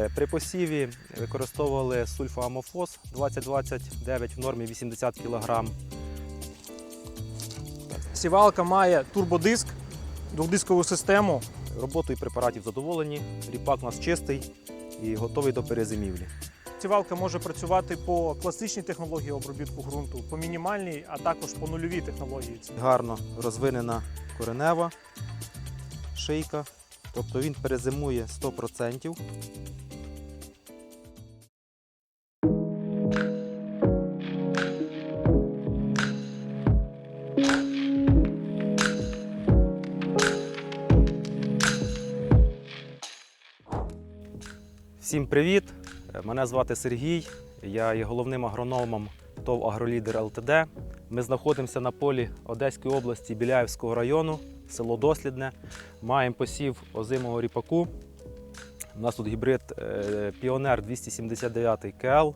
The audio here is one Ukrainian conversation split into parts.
Е, При посіві використовували сульфоамофос 2029 в нормі 80 кг. Сівалка має турбодиск, двохдискову систему. Роботою препаратів задоволені. Ріпак у нас чистий і готовий до перезимівлі. Сівалка може працювати по класичній технології обробітку ґрунту, по мінімальній, а також по нульовій технології. Гарно розвинена коренева шийка, тобто він перезимує 100%. Всім привіт! Мене звати Сергій. Я є головним агрономом ТОВ Агролідер ЛТД. Ми знаходимося на полі Одеської області Біляївського району, село Дослідне. Маємо посів озимого ріпаку. У нас тут гібрид е, Піонер 279 КЛ.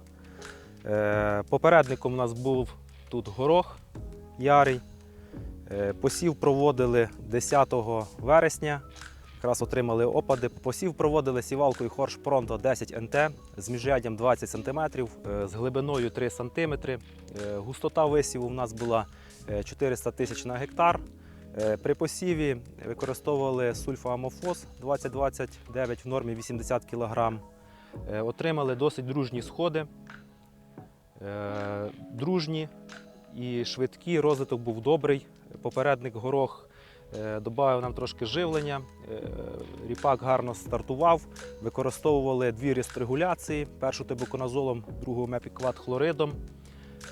Е, Попередником у нас був тут горох ярий. Е, Посів проводили 10 вересня. Якраз отримали опади. Посів проводили сівалкою Хорш Пронто 10 НТ з міжряддям 20 см, з глибиною 3 см. Е, Густота висіву у нас була е, 400 тисяч на гектар. Е, При посіві використовували сульфоамофос 2029 в нормі 80 кг. Е, Отримали досить дружні сходи. Е, Дружні і швидкі, розвиток був добрий. Попередник горох е, додав нам трошки живлення. Е, Ріпак гарно стартував. Використовували дві рестрегуляції: першу тибуконазолом, другу мепікват хлоридом.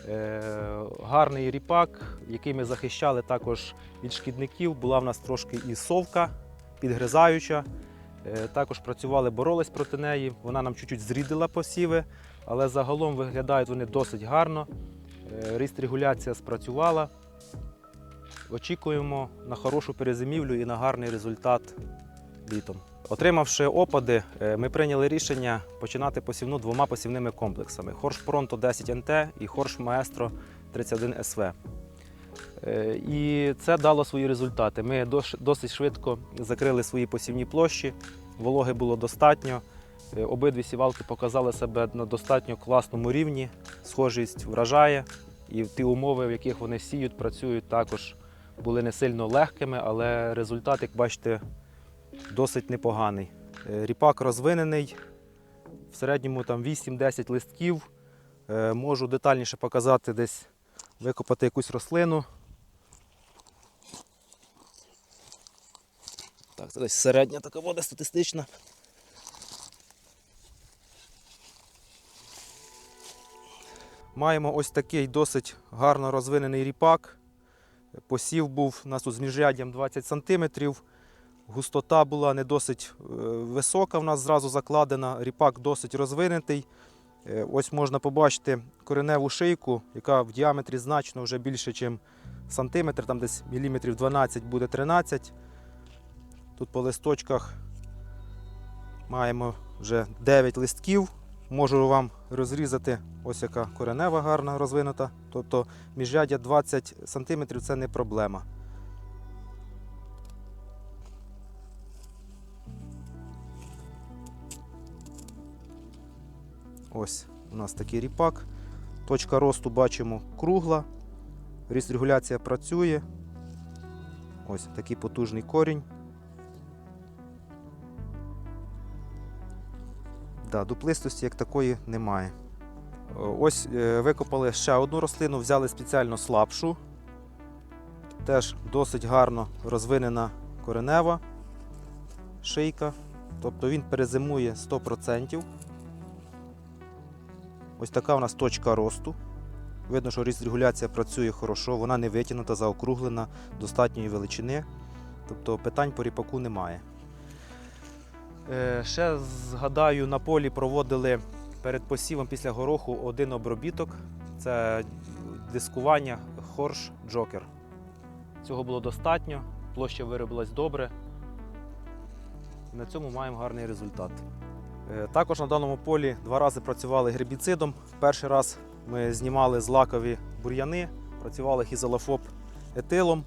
Е, Гарний ріпак, який ми захищали також від шкідників. Була в нас трошки і совка підгризаюча. Також працювали, боролись проти неї. Вона нам чуть-чуть зрідила посіви, але загалом виглядають вони досить гарно. Е, Ріст-регуляція спрацювала. Очікуємо на хорошу перезимівлю і на гарний результат літом. Отримавши опади, е, ми прийняли рішення починати посівну двома посівними комплексами: Хорш Пронто 10 НТ і Хорш Маестро 31 СВ. Е, І це дало свої результати. Ми досить швидко закрили свої посівні площі, вологи було достатньо. Е, Обидві сівалки показали себе на достатньо класному рівні. Схожість вражає, і ті умови, в яких вони сіють, працюють, також були не сильно легкими, але результат, як бачите, досить непоганий. Е, Ріпак розвинений, в середньому там 8-10 листків. Е, Можу детальніше показати десь викопати якусь рослину. Так, це десь середня така вода статистична. Маємо ось такий досить гарно розвинений ріпак. Посів був у нас тут з міжряддям 20 см. Густота була не досить е, висока, в нас зразу закладена. Ріпак досить розвинутий. Е, Ось можна побачити кореневу шийку, яка в діаметрі значно вже більше, ніж сантиметр, там десь міліметрів 12 буде 13. Тут по листочках маємо вже 9 листків. Можу вам розрізати ось яка коренева гарна розвинута. Тобто міжряддя 20 см це не проблема. Ось у нас такий ріпак. Точка росту бачимо кругла. Ріст регуляція працює. Ось такий потужний корінь. Да, дуплистості як такої немає. Е, Ось е, викопали ще одну рослину, взяли спеціально слабшу. Теж досить гарно розвинена коренева шийка. Тобто він перезимує 100%. Ось така у нас точка росту. Видно, що ріст регуляція працює хорошо, вона не витягнута, заокруглена, достатньої величини. Тобто питань по ріпаку немає. Е, Ще згадаю, на полі проводили перед посівом після гороху один обробіток. Це дискування хорш джокер. Цього було достатньо, площа виробилась добре. На цьому маємо гарний результат. Е, Також на даному полі два рази працювали гербіцидом. Перший раз ми знімали злакові бур'яни, працювали хізолофоб етилом.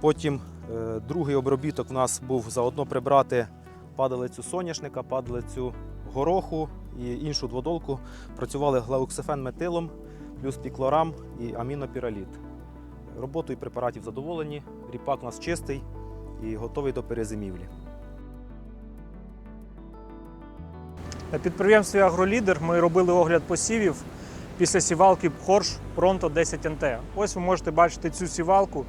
Потім е, другий обробіток у нас був заодно прибрати падалицю соняшника, падалицю гороху і іншу дводолку працювали глауксифен метилом, плюс піклорам і амінопіраліт. Роботою препаратів задоволені, ріпак у нас чистий і готовий до перезимівлі. На підприємстві Агролідер ми робили огляд посівів після сівалки Хорш Pronto 10 НТ. Ось ви можете бачити цю сівалку.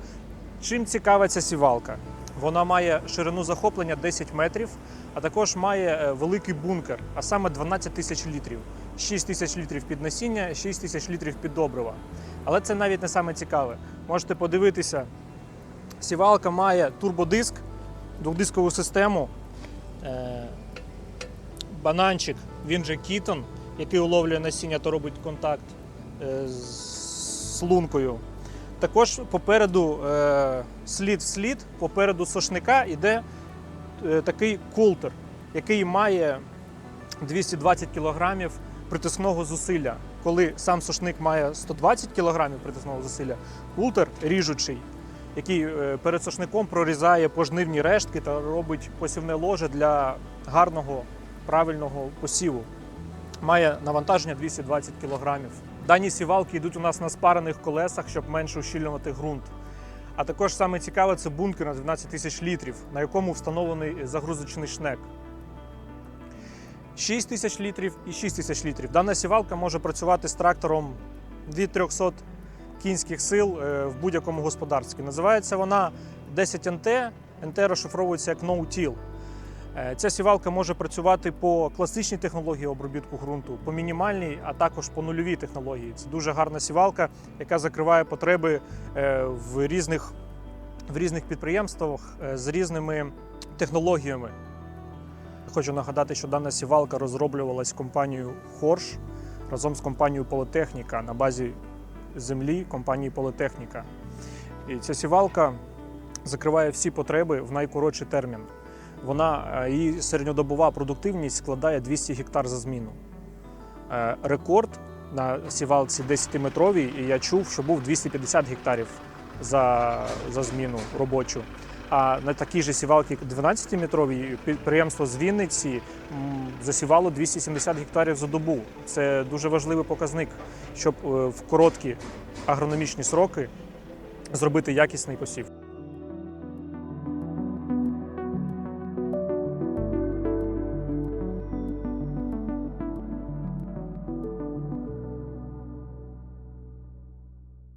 Чим цікава ця сівалка? Вона має ширину захоплення 10 метрів, а також має е, великий бункер, а саме 12 тисяч літрів. 6 тисяч літрів під насіння, 6 тисяч літрів під добрива. Але це навіть не саме цікаве. Можете подивитися, сівалка має турбодиск, двохдискову систему. Е, бананчик, він же кітон, який уловлює насіння та робить контакт е, з лункою. Також попереду е, слід в слід, попереду сошника йде е, такий култер, який має 220 кг притисного зусилля. Коли сам сошник має 120 кг притисного зусилля, култер ріжучий, який е, перед сошником прорізає пожнивні рештки та робить посівне ложе для гарного правильного посіву. Має навантаження 220 кг. Дані сівалки йдуть у нас на спарених колесах, щоб менше ущільнювати ґрунт. А також саме цікаве це бункер на 12 тисяч літрів, на якому встановлений загрузочний шнек. 6 тисяч літрів і 6 тисяч літрів. Дана сівалка може працювати з трактором від 300 кінських сил е, в будь-якому господарстві. Називається вона 10 НТ. НТ розшифровується як No-Till. Е, Ця сівалка може працювати по класичній технології обробітку ґрунту, по мінімальній, а також по нульовій технології. Це дуже гарна сівалка, яка закриває потреби е, в різних, в різних підприємствах е, з різними технологіями. Хочу нагадати, що дана сівалка розроблювалась компанією Хорш разом з компанією Політехніка на базі землі компанії Політехніка. І ця сівалка закриває всі потреби в найкоротший термін. Вона е, її середньодобова продуктивність складає 200 гектар за зміну. Е, Рекорд на сівалці 10-метровій, і я чув, що був 250 гектарів за, за зміну робочу. А на такій же сівалці 12-метровій підприємство з Вінниці засівало 270 гектарів за добу. Це дуже важливий показник, щоб е, в короткі агрономічні сроки зробити якісний посів.